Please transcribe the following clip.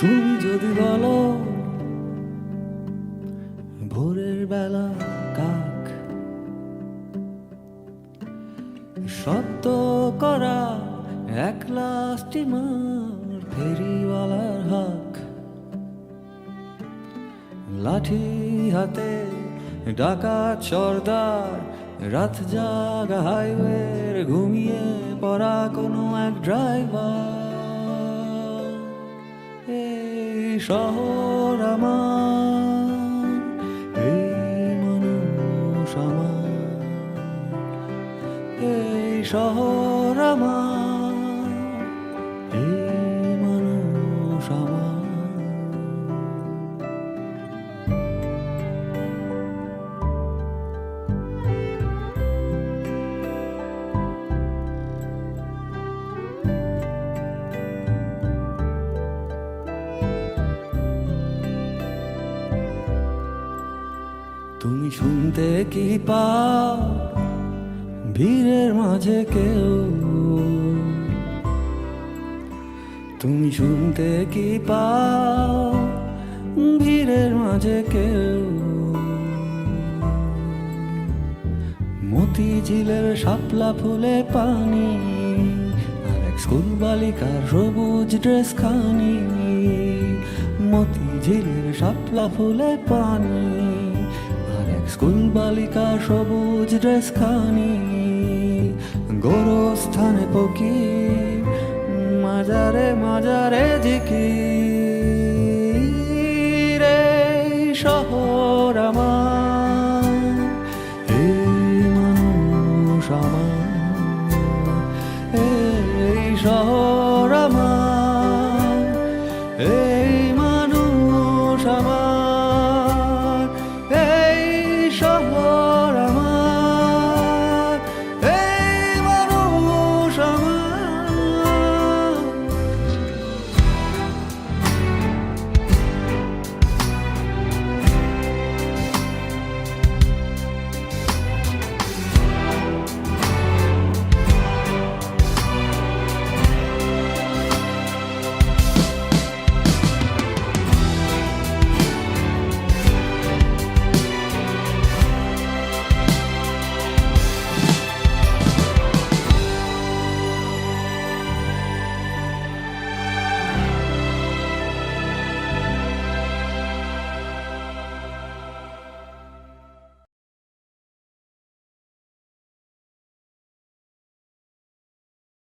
তুমি যদি বলো, ভোরের বেলা কাক। শব্দ করা একলা স্টিমার, ফেরিওয়ালার হাক। লাঠি হাতে ডাকা সর্দার রাত জাগা হাইওয়ের ঘুমিয়ে পড়া কোনো এক ড্রাইভার। শহর এই মানুষ এই শহর তুমি শুনতে কি পাও? ভিড়ের মাঝে কেউ? তুমি শুনতে কি পাও? ভিড়ের মাঝে কেউ? মতিঝিলের শাপলা ফুলে পানি, আর এক স্কুল বালিকার সবুজ ড্রেস খানি। মতিঝিলের শাপলা ফুলে পানি। স্কুল বালিকা সবুজ ড্রেস খানি গোরস্থানে পকি মাজারে মাজারে জিকি রে শহর আমার, এই মানুষ আমার, এই শহর